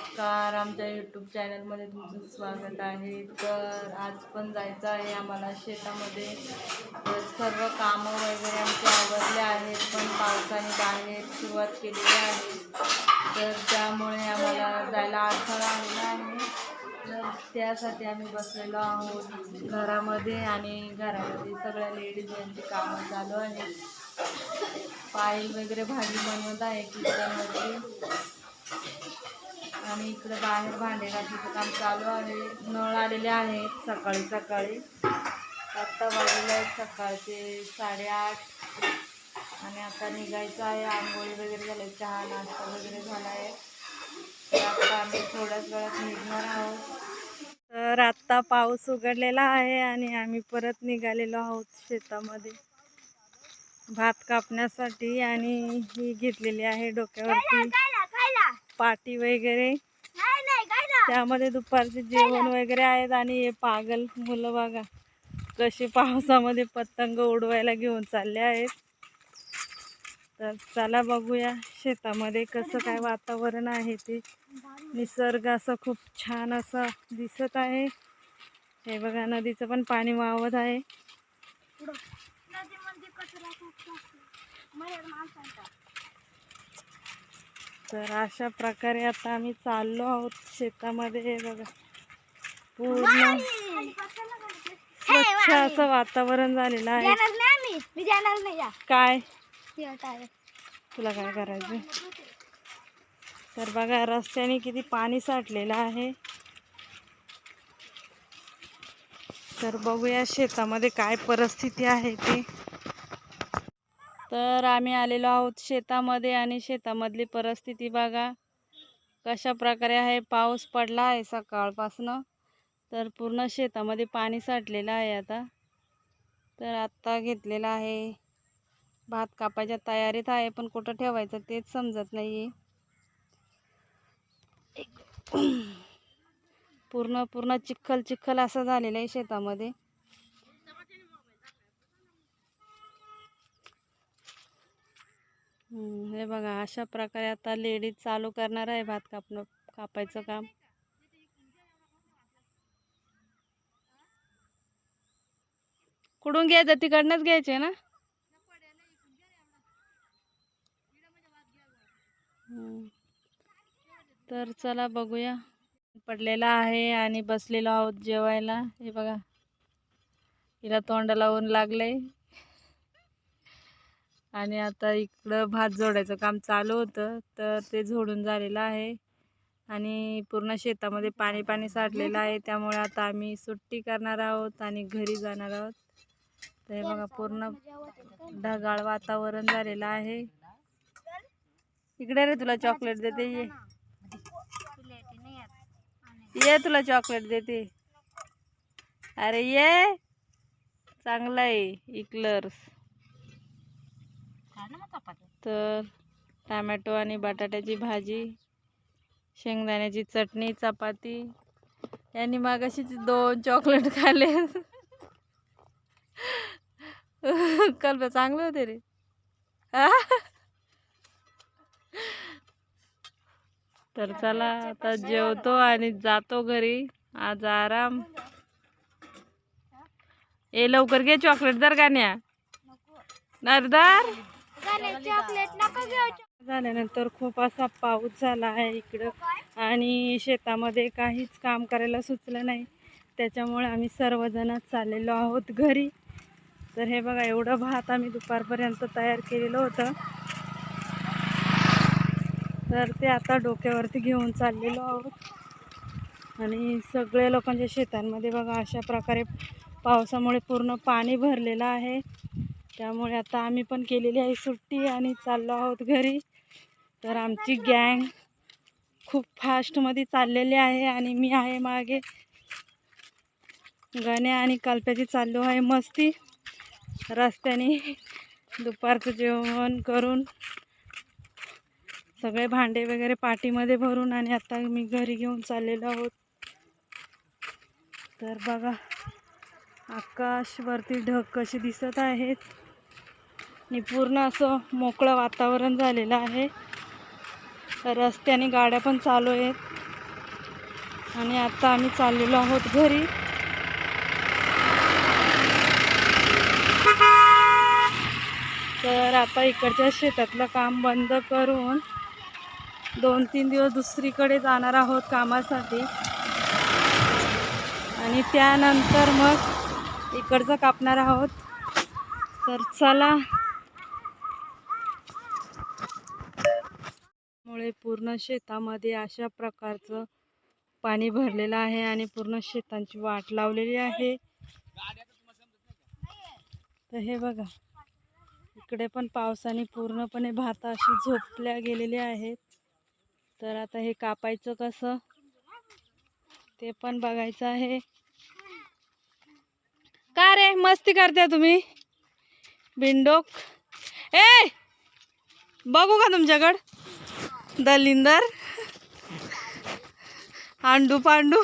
नमस्कार आमच्या यूट्यूब चॅनलमध्ये तुमचं स्वागत आहे. तर आज पण जायचं आहे आम्हाला शेतामध्ये. तर सर्व कामं वगैरे आमचे आवडले आहेत पण पावसाने बाहेर सुरुवात केलेली आहे. तर त्यामुळे आम्हाला जायला अडथळा आलेला आहे. तर त्यासाठी आम्ही बसलेलो आहोत घरामध्ये आणि घरामध्ये सगळ्या लेडीज यांची कामं चालू आहेत. पायल वगैरे भाजी बनवत आहे किचनमध्ये आणि इकडं बाहेर भांडे घासायचं काम चालू आहे. नळ आलेले आहेत सकाळी सकाळी. आत्ता वाजले आहेत सकाळचे साडेआठ. आणि आता निघायचं आहे. आंघोळी वगैरे झाले चहा नाश्ता वगैरे झाला आहे तर आता आम्ही थोड्याच वेळात निघणार आहोत. तर आत्ता पाऊस उघडलेला आहे आणि आम्ही परत निघालेलो आहोत शेतामध्ये. भात कापण्यासाठी आणि ही घेतलेली आहे डोक्यावरती. पाटी वगैरे. त्यामध्ये दुपारचे जेवण वगैरे आहेत आणि हे पागल मुलं बघा. कशी पावसामध्ये पतंग उडवायला घेऊन चालले आहेत. तर चला बघूया शेतामध्ये कसं काय वातावरण आहे ते. निसर्ग असं खूप छान असं दिसत आहे. हे बघा नदीचं पण पाणी वाहत आहे. तर अशा प्रकारे आता आम्ही चाललो आहोत शेतामध्ये हे बघा. पूर्ण स्वच्छ असं वातावरण झालेलं आहे. मी जाणार नाही या काय? तुला काय करायचं? तर बघा रस्त्याने किती पाणी साठलेलं आहे. तर बघूया शेतामध्ये काय परिस्थिती आहे ते. तर आम्ही आलेलो आहोत शेतामध्ये आणि शेतामधली परिस्थिती बघा. कशा प्रकारे आहे पाऊस पडला आहे सकाळपासनं. तर पूर्ण शेतामध्ये पाणी साठलेलं आहे आता. तर आत्ता घेतलेलं आहे. भात कापायच्या तयारीत आहे पण कुठं ठेवायचं तेच समजत नाही आहे पूर्ण पूर्ण चिखल चिखल असं झालेलं आहे शेतामध्ये. हे बघा अशा प्रकारे आता लेडीज चालू करणार आहे भात कापणं कापायचं काम. कुठून घ्यायचं? तिकडनंच घ्यायचे ना? तर चला बघूया. पडलेला आहे आणि बसलेलो आहोत जेवायला. हे बघा. हिला तोंडाला ऊन लागलंय. आणि आता इकडं भात जोडायचं काम चालू होतं तर ते झोडून झालेलं आहे. आणि पूर्ण शेतामध्ये पाणी पाणी साठलेलं आहे त्यामुळे आता आम्ही सुट्टी करणार आहोत आणि घरी जाणार आहोत. तर हे बघा पूर्ण ढगाळ वातावरण झालेलं आहे. इकडे रे तुला चॉकलेट देते ये. ये तुला चॉकलेट देते. अरे ये चांगलं आहे इकलर्स. तर टमॅटो आणि बटाट्याची भाजी शेंगदाण्याची चटणी चपाती. यांनी मागाशी दोन चॉकलेट खाल्ले. कल्प चांगले होते रे. तर चला आता जेवतो आणि जातो घरी. आज आराम. ए लवकर घे चॉकलेट दर गाण्या नरदार झाल्यानंतर खूप असा पाऊस झाला आहे इकडं. आणि शेतामध्ये काहीच काम करायला सुचलं नाही. त्याच्यामुळे आम्ही सर्वजणच चाललेलो आहोत घरी. तर हे बघा एवढं भात आम्ही दुपारपर्यंत तयार केलेलं होतं. तर ते आता डोक्यावरती घेऊन चाललेलो आहोत. आणि सगळे लोकांच्या म्हणजे शेतांमध्ये बघा अशा प्रकारे पावसामुळे पूर्ण पाणी भरलेलं आहे. त्यामुळे आता आम्ही पण केलेली आहे सुट्टी आणि चाललो आहोत घरी. तर आमची गँग खूप फास्टमध्ये चाललेली आहे आणि मी आहे मागे. गाण्या आणि कालप्याची चाललो आहे मस्ती. रस्त्याने दुपारचं जेवण करून सगळे भांडे वगैरे पाठीमध्ये भरून आणि आता मी घरी घेऊन चाललेलो आहोत. तर बघा आकाशवरती ढग कसे दिसत आहेत. आणि पूर्ण असं मोकळं वातावरण झालेलं आहे. रस्त्याने गाड्या पण चालू आहेत. आणि आता आम्ही चाललेलो आहोत घरी. तर आता इकडच्या शेतातलं काम बंद करून दोन तीन दिवस दुसरीकडे जाणार आहोत कामासाठी. आणि त्यानंतर मग इकडचं कापणार आहोत. तर चला त्यामुळे पूर्ण शेतामध्ये अशा प्रकारचं पाणी भरलेलं आहे आणि पूर्ण शेतांची वाट लावलेली आहे. तर हे बघा इकडे पण पावसाने पूर्णपणे भात अशी झोपल्या गेलेल्या आहेत. तर आता हे कापायचं कसं ते पण बघायचं आहे. का रे मस्ती करते तुम्ही? बिंडोक ए बघू का तुमच्याकडं? दलिंदर. आंडू पांडू.